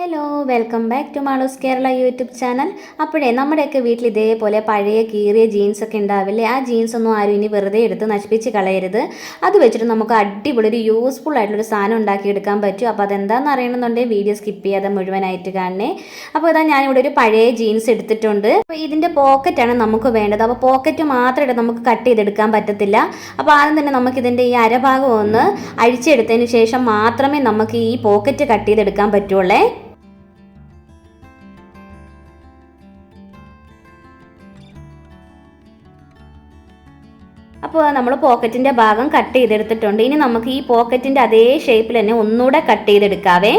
Hello welcome back to Malu's Kerala YouTube channel അപ്പോഴേ നമ്മുടെയൊക്കെ വീട്ടിൽ ഇതേപോലെ പഴയ കീറിയ ജീൻസ് ഒക്കെ ഉണ്ടാവില്ലേ? ആ ജീൻസ് ഒന്നും ആരും ഇനി വെറുതെ എടുത്ത് നശിപ്പിച്ച് കളയരുത്. അത് വെച്ചിട്ട് നമുക്ക് അടിപൊളി ഒരു യൂസ്ഫുൾ ആയിട്ടുള്ളൊരു സാധനം ഉണ്ടാക്കിയെടുക്കാൻ പറ്റും. അപ്പോൾ അതെന്താണെന്ന് അറിയണമെന്നുണ്ടെങ്കിൽ വീഡിയോ സ്കിപ്പ് ചെയ്യാതെ മുഴുവനായിട്ട് കാണണേ. അപ്പോൾ ഇതാ ഞാനിവിടെ ഒരു പഴയ ജീൻസ് എടുത്തിട്ടുണ്ട്. അപ്പോൾ ഇതിന്റെ പോക്കറ്റാണ് നമുക്ക് വേണ്ടത്. അപ്പോൾ പോക്കറ്റ് മാത്രമായിട്ട് നമുക്ക് കട്ട് ചെയ്തെടുക്കാൻ പറ്റത്തില്ല. അപ്പോൾ ആദ്യം തന്നെ നമുക്കിതിന്റെ ഈ അരഭാഗം ഒന്ന് അഴിച്ചെടുത്തതിന് ശേഷം മാത്രമേ നമുക്ക് ഈ പോക്കറ്റ് കട്ട് ചെയ്തെടുക്കാൻ പറ്റുള്ളേ. അപ്പോൾ നമ്മൾ പോക്കറ്റിന്റെ ഭാഗം കട്ട് ചെയ്തെടുത്തിട്ടുണ്ട്. ഇനി നമുക്ക് ഈ പോക്കറ്റിന്റെ അതേ ഷേപ്പിൽ തന്നെ ഒന്നുകൂടെ കട്ട് ചെയ്തെടുക്കാവേ.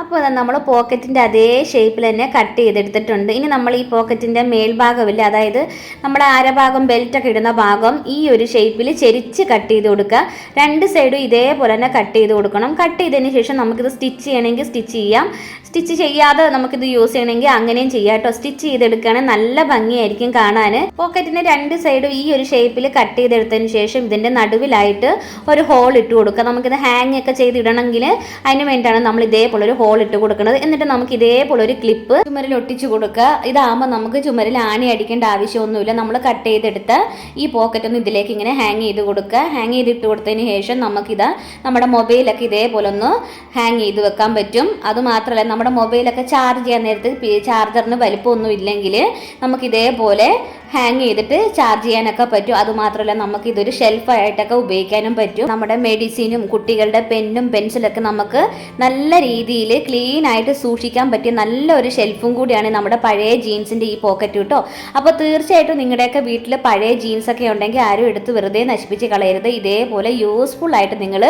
അപ്പോൾ നമ്മൾ പോക്കറ്റിന്റെ അതേ ഷേപ്പിൽ തന്നെ കട്ട് ചെയ്തെടുത്തിട്ടുണ്ട്. ഇനി നമ്മൾ ഈ പോക്കറ്റിന്റെ മേൽഭാഗമില്ല അതായത് നമ്മുടെ അരഭാഗം ബെൽറ്റൊക്കെ ഇടുന്ന ഭാഗം ഈ ഒരു ഷേപ്പിൽ ചെരിച്ച് കട്ട് ചെയ്ത് കൊടുക്കുക. രണ്ട് സൈഡും ഇതേപോലെ തന്നെ കട്ട് ചെയ്ത് കൊടുക്കണം. കട്ട് ചെയ്തതിന് ശേഷം നമുക്കിത് സ്റ്റിച്ച് ചെയ്യണമെങ്കിൽ സ്റ്റിച്ച് ചെയ്യാം. സ്റ്റിച്ച് ചെയ്യാതെ നമുക്കിത് യൂസ് ചെയ്യണമെങ്കിൽ അങ്ങനെയും ചെയ്യാം കേട്ടോ. സ്റ്റിച്ച് ചെയ്തെടുക്കുകയാണെങ്കിൽ നല്ല ഭംഗിയായിരിക്കും കാണാൻ. പോക്കറ്റിന്റെ രണ്ട് സൈഡും ഈ ഒരു ഷേപ്പിൽ കട്ട് ചെയ്തെടുത്തതിന് ശേഷം ഇതിന്റെ നടുവിലായിട്ട് ഒരു ഹോൾ ഇട്ട് കൊടുക്കുക. നമുക്കിത് ഹാങ് ഒക്കെ ചെയ്തിടണമെങ്കിൽ അതിന് വേണ്ടിയിട്ടാണ് നമ്മൾ ഇതേപോലെ ഒരു ഹോൾ ഇട്ട് കൊടുക്കുന്നത് എന്നിട്ട് നമുക്ക് ഇതേപോലെ ഒരു ക്ലിപ്പ് ചുമരിൽ ഒട്ടിച്ചു കൊടുക്കുക. ഇതാകുമ്പോൾ നമുക്ക് ചുമരിൽ ആണി അടിക്കേണ്ട ആവശ്യമൊന്നുമില്ല. നമ്മൾ കട്ട് ചെയ്തെടുത്ത് ഈ പോക്കറ്റ് ഒന്ന് ഇതിലേക്ക് ഇങ്ങനെ ഹാങ് ചെയ്ത് കൊടുക്കുക. ഹാങ് ചെയ്തിട്ട് കൊടുത്തതിന് ശേഷം നമുക്കിത് നമ്മുടെ മൊബൈലൊക്കെ ഇതേപോലെ ഒന്ന് ഹാങ് ചെയ്ത് വെക്കാൻ പറ്റും. അതുമാത്രമല്ല നമ്മുടെ മൊബൈലൊക്കെ ചാർജ് ചെയ്യാൻ നേരത്ത് ചാർജറിന് വലിപ്പമൊന്നും ഇല്ലെങ്കിൽ നമുക്ക് ഇതേപോലെ ഹാങ് ചെയ്തിട്ട് ചാർജ് ചെയ്യാനൊക്കെ പറ്റും. അതുമാത്രമല്ല നമുക്ക് ഇതൊരു ഷെൽഫായിട്ടൊക്കെ ഉപയോഗിക്കാനും പറ്റും. നമ്മുടെ മെഡിസിനും കുട്ടികളുടെ പെന്നും പെൻസിലൊക്കെ നമുക്ക് നല്ല രീതിയിൽ ക്ലീൻ ആയിട്ട് സൂക്ഷിക്കാൻ പറ്റിയ നല്ലൊരു ഷെൽഫും കൂടിയാണ് നമ്മുടെ പഴയ ജീൻസിന്റെ ഈ പോക്കറ്റ് കേട്ടോ അപ്പോൾ തീർച്ചയായിട്ടും നിങ്ങളുടെയൊക്കെ വീട്ടിൽ പഴയ ജീൻസൊക്കെ ഉണ്ടെങ്കിൽ ആരും എടുത്ത് വെറുതെ നശിപ്പിച്ച് കളയരുത്. ഇതേപോലെ യൂസ്ഫുൾ ആയിട്ട് നിങ്ങൾ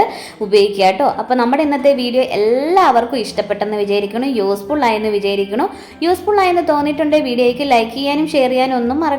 ഉപയോഗിക്കുക കേട്ടോ അപ്പോൾ നമ്മുടെ ഇന്നത്തെ വീഡിയോ എല്ലാവർക്കും ഇഷ്ടപ്പെട്ടെന്ന് വിചാരിക്കണം യൂസ്ഫുൾ ആയെന്ന് വിചാരിക്കണം യൂസ്ഫുൾ ആയെന്ന് തോന്നിയിട്ടുണ്ടെങ്കിൽ വീഡിയോയ്ക്ക് ലൈക്ക് ചെയ്യാനും ഷെയർ ചെയ്യാനും ഒന്നും